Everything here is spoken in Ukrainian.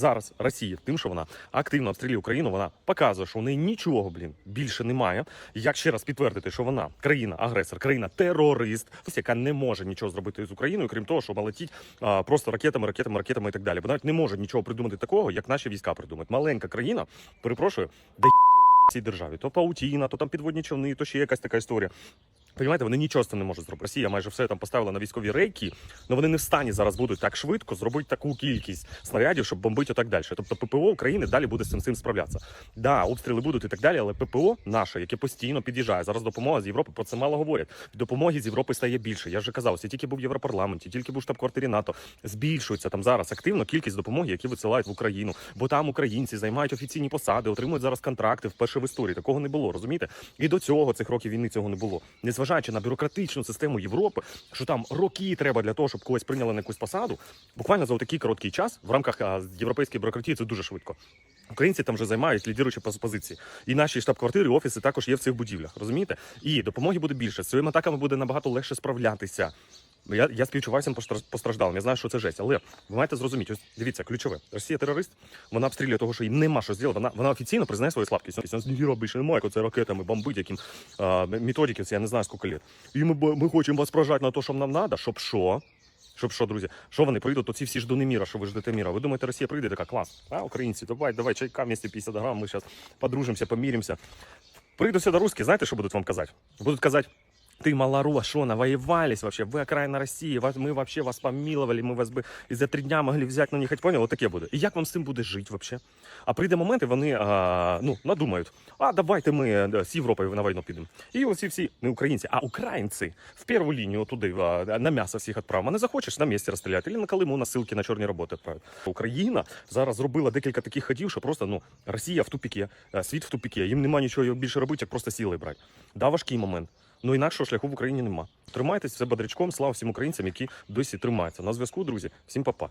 Зараз Росія, тим, що вона активно обстрілює Україну, вона показує, що у неї нічого, блін, більше немає. Як ще раз підтвердити, що вона країна-агресор, країна-терорист, яка не може нічого зробити з Україною, крім того, що летіть а, просто ракетами, ракетами, ракетами і так далі. Бо навіть не може нічого придумати такого, як наші війська придумають. Маленька країна, перепрошую, де цій державі. То паутіна, то там підводні човни, то ще якась така історія. Понімаєте, вони нічого з не можуть зробити. Росія майже все там поставила на військові рейки, але вони не в стані зараз будуть так швидко зробити таку кількість снарядів, щоб бомбити так далі. Тобто ППО України далі буде з цим цим справлятися. Да, обстріли будуть і так далі, але ППО наше, яке постійно під'їжджає. Зараз допомога з Європи про це мало говорять. Допомоги з Європи стає більше. Я вже казав, я тільки був в Європарламенті, тільки був штаб-квартирі НАТО. Збільшується там зараз активно кількість допомоги, які висилають в Україну, бо там українці займають офіційні посади, отримують зараз контракти вперше в історії. Такого не було, розумієте? І до цього цих років війни цього не було. Незважаючи на бюрократичну систему Європи, що там роки треба для того, щоб когось прийняли на якусь посаду. Буквально за такий короткий час в рамках європейської бюрократії це дуже швидко. Українці там вже займають лідіруючі позиції. І наші штаб-квартири, офіси також є в цих будівлях. Розумієте? І допомоги буде більше. З цими атаками буде набагато легше справлятися. Я, я співчуваю постраждалим. Я знаю, що це жесть. Але ви маєте зрозуміти, ось дивіться, ключове. Росія терорист, вона обстрілює того, що їй нема що зробити. Вона, вона офіційно признає свою слабкість. Нас ніхіра більше немає, це ракетами бомбить, яким а, методики, це я не знаю скільки літ. І ми, ми хочемо вас прожати на те, що нам треба, щоб що? Щоб що, друзі, що вони прийдуть, то ці всі ждуни міра, що ви ждете міра. Ви думаєте, Росія прийде така клас? А, українці, давай, давай, чайка вместе 50 грам, ми зараз подружимося, поміримося. Прийдуть сюди русські, знаєте, що будуть вам казати? Будуть казати, ты малорос, что навоевались вообще, вы окраина России, вас- мы вообще вас помиловали, мы вас би і за три дня могли взяти на них, хоть понял, от таке буде. І як вам з цим буде жити вообще? А прийде момент, і вони а, ну, надумають, а давайте ми е, з Європою на війну підемо. І оці всі, не українці, а українці в першу лінію туди, а, на м'ясо всіх відправимо. А не захочеш на місці розстріляти, або на Калиму на ссылки на чорні роботи відправити. Україна зараз зробила декілька таких ходів, що просто ну, Росія в тупіки, е, світ в тупіки, їм нема нічого більше робити, як просто сіли брати. Да, важкий момент. Ну інакшого шляху в Україні нема. Тримайтесь все бодрячком. Слава всім українцям, які досі тримаються. На зв'язку, друзі. Всім па-па.